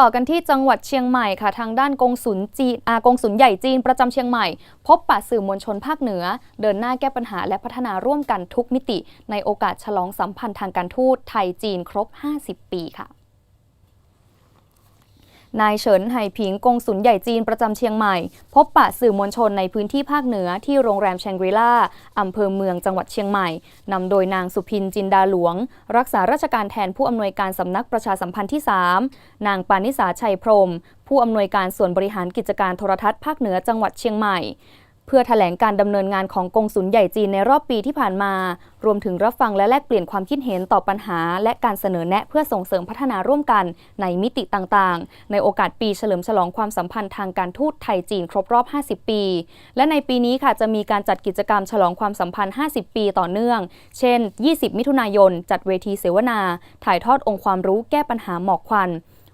ต่อกันที่จังหวัดเชียงใหม่ค่ะ ทางด้านกงสุลจีนอากงสุลใหญ่จีนประจำเชียงใหม่ พบปะสื่อมวลชนภาคเหนือ เดินหน้าแก้ปัญหาและพัฒนาร่วมกันทุกมิติ ในโอกาสฉลองสัมพันธ์ทางการทูตไทยจีนครบ 50 ปีค่ะ นายเฉินไห่ผิงกงสุลใหญ่จีนประจำเชียงใหม่ พบปะสื่อมวลชนในพื้นที่ภาคเหนือที่โรงแรมแชงกรีล่าอำเภอเมืองจังหวัดเชียงใหม่นำโดยนางสุพินจินดาหลวง รักษาราชการแทนผู้อำนวยการสำนักประชาสัมพันธ์ที่ 3 นางปานิสาชัยพรม ผู้อำนวยการส่วนบริหารกิจการโทรทัศน์ภาคเหนือจังหวัดเชียงใหม่ เพื่อแถลงการดำเนินงานของกงสุลใหญ่จีนในรอบปีที่ผ่านมา รวมถึงรับฟังและแลกเปลี่ยนความคิดเห็นต่อปัญหา และการเสนอแนะเพื่อส่งเสริมพัฒนาร่วมกันในมิติต่างๆ ในโอกาสปีเฉลิมฉลองความสัมพันธ์ทางการทูตไทยจีนครบรอบ 50 ปี และในปีนี้ค่ะจะมีการจัดกิจกรรมฉลองความสัมพันธ์ 50 ปีต่อเนื่อง เช่น 20 มิถุนายน จัดเวทีเสวนา ถ่ายทอดองค์ความรู้แก้ปัญหาหมอกควัน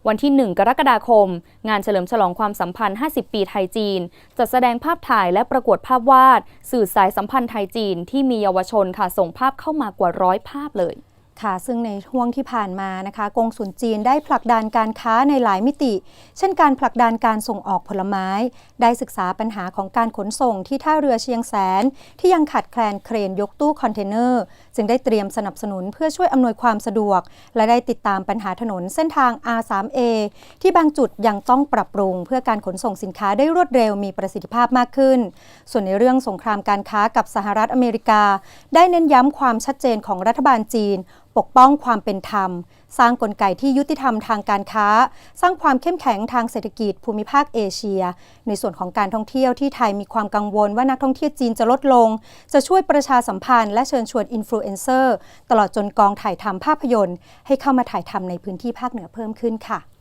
วันที่ 1 กรกฎาคม งานเฉลิมฉลองความสัมพันธ์ 50 ปีไทยจีน จัดแสดงภาพถ่ายและประกวดภาพวาด สื่อสายสัมพันธ์ไทยจีนที่มีเยาวชนค่ะส่งภาพเข้ามากว่าร้อยภาพเลย ค่ะซึ่งในช่วงที่ผ่านมานะคะกงสุลจีนได้ผลักดันการค้าในหลายมิติ เช่นการผลักดันการส่งออกผลไม้ ได้ศึกษาปัญหาของการขนส่งที่ท่าเรือเชียงแสน ที่ยังขาดแคลนเครนยกตู้คอนเทนเนอร์ จึงได้เตรียมสนับสนุนเพื่อช่วยอำนวยความสะดวก และได้ติดตามปัญหาถนนเส้นทาง R3A ที่บางจุดยังต้องปรับปรุง เพื่อการขนส่งสินค้าได้รวดเร็วมีประสิทธิภาพมากขึ้น ส่วนในเรื่องสงครามการค้ากับสหรัฐอเมริกา ได้เน้นย้ำความชัดเจนของรัฐบาลจีน ปกป้องความเป็นธรรม สร้างกลไกที่ยุติธรรมทางการค้า สร้างความเข้มแข็งทางเศรษฐกิจภูมิภาคเอเชีย ในส่วนของการท่องเที่ยวที่ไทยมีความกังวลว่านักท่องเที่ยวจีนจะลดลง จะช่วยประชาสัมพันธ์และเชิญชวนอินฟลูเอนเซอร์ตลอดจนกองถ่ายทำภาพยนตร์ ให้เข้ามาถ่ายทำในพื้นที่ภาคเหนือเพิ่มขึ้นค่ะ